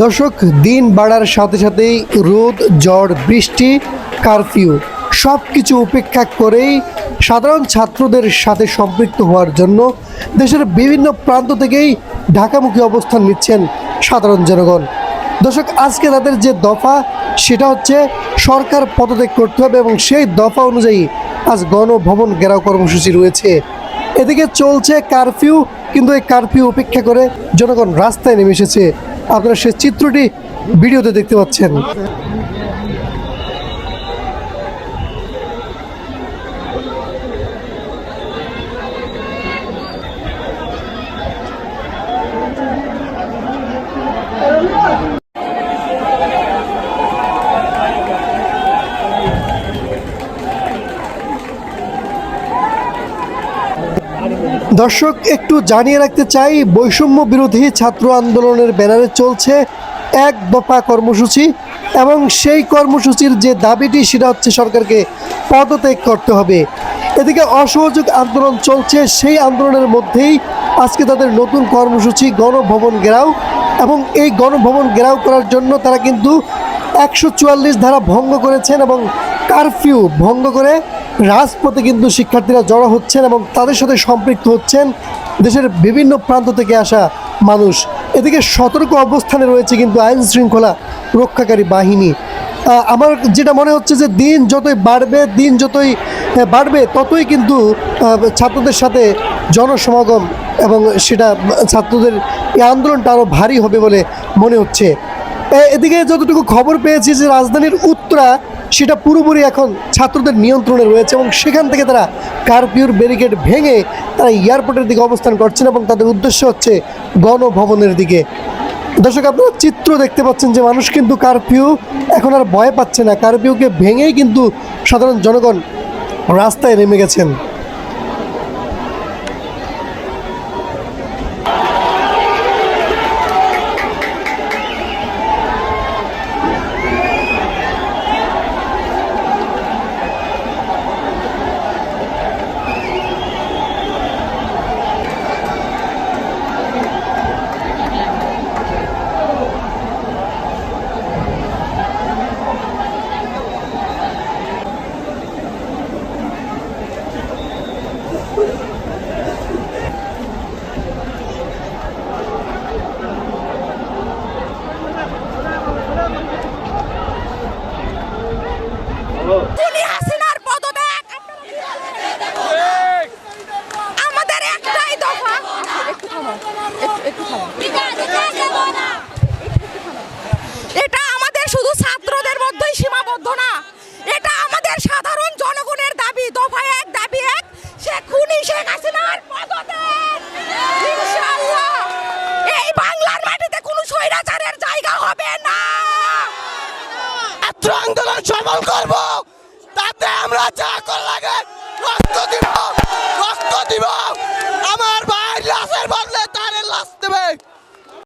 দর্শক, দিন বাড়ার সাথে সাথেই রোদ, ঝড়, বৃষ্টি, কারফিউ সব কিছু উপেক্ষা করেই সাধারণ ছাত্রদের সাথে সম্পৃক্ত হওয়ার জন্য দেশের বিভিন্ন প্রান্ত থেকেই ঢাকামুখী অবস্থান নিচ্ছেন সাধারণ জনগণ। দর্শক, আজকে তাদের যে দফা, সেটা হচ্ছে সরকার পদত্যাগ করতে হবে এবং সেই দফা অনুযায়ী আজ গণভবন ঘেরাও কর্মসূচি রয়েছে। এদিকে চলছে কারফিউ, কিন্তু এই কারফিউ উপেক্ষা করে জনগণ রাস্তায় নেমে এসেছে। আপনারা সে চিত্রটি ভিডিওতে দেখতে পাচ্ছেন। দর্শক, একটু জানিয়ে রাখতে চাই, বৈষম্য বিরোধী ছাত্র আন্দোলনের ব্যানারে চলছে এক দফা কর্মসূচি এবং সেই কর্মসূচির যে দাবিটি, সেটা হচ্ছে সরকারকে পদত্যাগ করতে হবে। এদিকে অসহযোগ আন্দোলন চলছে, সেই আন্দোলনের মধ্যেই আজকে তাদের নতুন কর্মসূচি, গণভবন ঘেরাও এবং এই গণভবন ঘেরাও করার জন্য তারা কিন্তু একশো চুয়াল্লিশ ধারা ভঙ্গ করেছেন এবং কারফিউ ভঙ্গ করে রাজপথে কিন্তু শিক্ষার্থীরা জড়ো হচ্ছেন এবং তাদের সাথে সম্পৃক্ত হচ্ছেন দেশের বিভিন্ন প্রান্ত থেকে আসা মানুষ। এদিকে সতর্ক অবস্থানে রয়েছে কিন্তু আইন শৃঙ্খলা রক্ষাকারী বাহিনী। আমার যেটা মনে হচ্ছে যে দিন যতই বাড়বে, দিন যতই বাড়বে, ততই কিন্তু ছাত্রদের সাথে জনসমাগম এবং সেটা ছাত্রদের এই আন্দোলনটা আরও ভারী হবে বলে মনে হচ্ছে। এদিকে যতটুকু খবর পেয়েছি যে রাজধানীর উত্তরা সেটা পুরোপুরি এখন ছাত্রদের নিয়ন্ত্রণে রয়েছে এবং সেখান থেকে তারা কারফিউর ব্যারিকেড ভেঙে তারা এয়ারপোর্টের দিকে অবস্থান করছেন এবং তাদের উদ্দেশ্য হচ্ছে গণভবনের দিকে। দর্শক, আপনারা চিত্র দেখতে পাচ্ছেন যে মানুষ কিন্তু কারফিউ এখন আর ভয় পাচ্ছে না। কারফিউকে ভেঙেই কিন্তু সাধারণ জনগণ রাস্তায় নেমে গেছেন। এটা আমাদের শুধু ছাত্রদের মধ্যেই সীমাবদ্ধ না। এটা আমাদের সাধারণ জনগণের দাবি, দফা এক, দাবি এক। সে খুনি শেখ হাসিনার এই বাংলার মাটিতে কোনো স্বৈরাচারের জায়গা হবে না। ছাত্র আন্দোলন সফল করব। তাতে আমরা যা করলাম